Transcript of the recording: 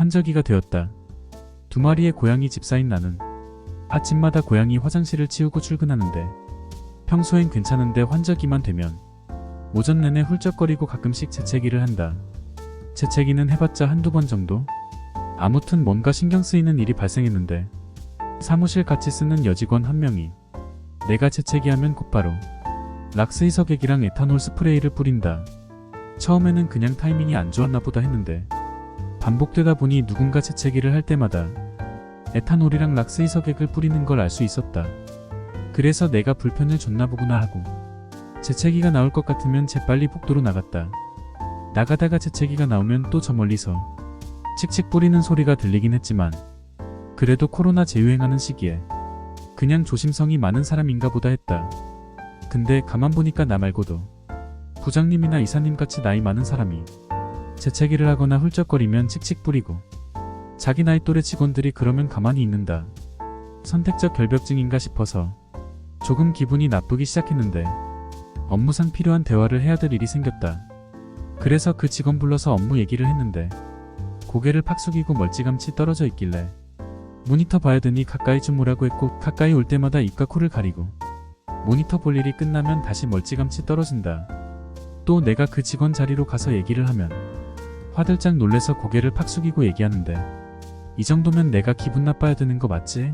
환절기가 되었다. 두 마리의 고양이 집사인 나는 아침마다 고양이 화장실을 치우고 출근하는데 평소엔 괜찮은데 환절기만 되면 오전 내내 훌쩍거리고 가끔씩 재채기를 한다. 재채기는 해봤자 한두 번 정도? 아무튼 뭔가 신경 쓰이는 일이 발생했는데 사무실 같이 쓰는 여직원 한 명이 내가 재채기하면 곧바로 락스 희석액이랑 에탄올 스프레이를 뿌린다. 처음에는 그냥 타이밍이 안 좋았나 보다 했는데 반복되다 보니 누군가 재채기를 할 때마다 에탄올이랑 락스 희석액을 뿌리는 걸 알 수 있었다. 그래서 내가 불편을 줬나 보구나 하고 재채기가 나올 것 같으면 재빨리 복도로 나갔다. 나가다가 재채기가 나오면 또 저 멀리서 칙칙 뿌리는 소리가 들리긴 했지만 그래도 코로나 재유행하는 시기에 그냥 조심성이 많은 사람인가 보다 했다. 근데 가만 보니까 나 말고도 부장님이나 이사님 같이 나이 많은 사람이 재채기를 하거나 훌쩍거리면 칙칙 뿌리고 자기 나이 또래 직원들이 그러면 가만히 있는다. 선택적 결벽증인가 싶어서 조금 기분이 나쁘기 시작했는데 업무상 필요한 대화를 해야 될 일이 생겼다. 그래서 그 직원 불러서 업무 얘기를 했는데 고개를 팍 숙이고 멀찌감치 떨어져 있길래 모니터 봐야 되니 가까이 좀 오라고 했고 가까이 올 때마다 입과 코를 가리고 모니터 볼 일이 끝나면 다시 멀찌감치 떨어진다. 또 내가 그 직원 자리로 가서 얘기를 하면 화들짝 놀래서 고개를 팍 숙이고 얘기하는데 이 정도면 내가 기분 나빠야 되는 거 맞지?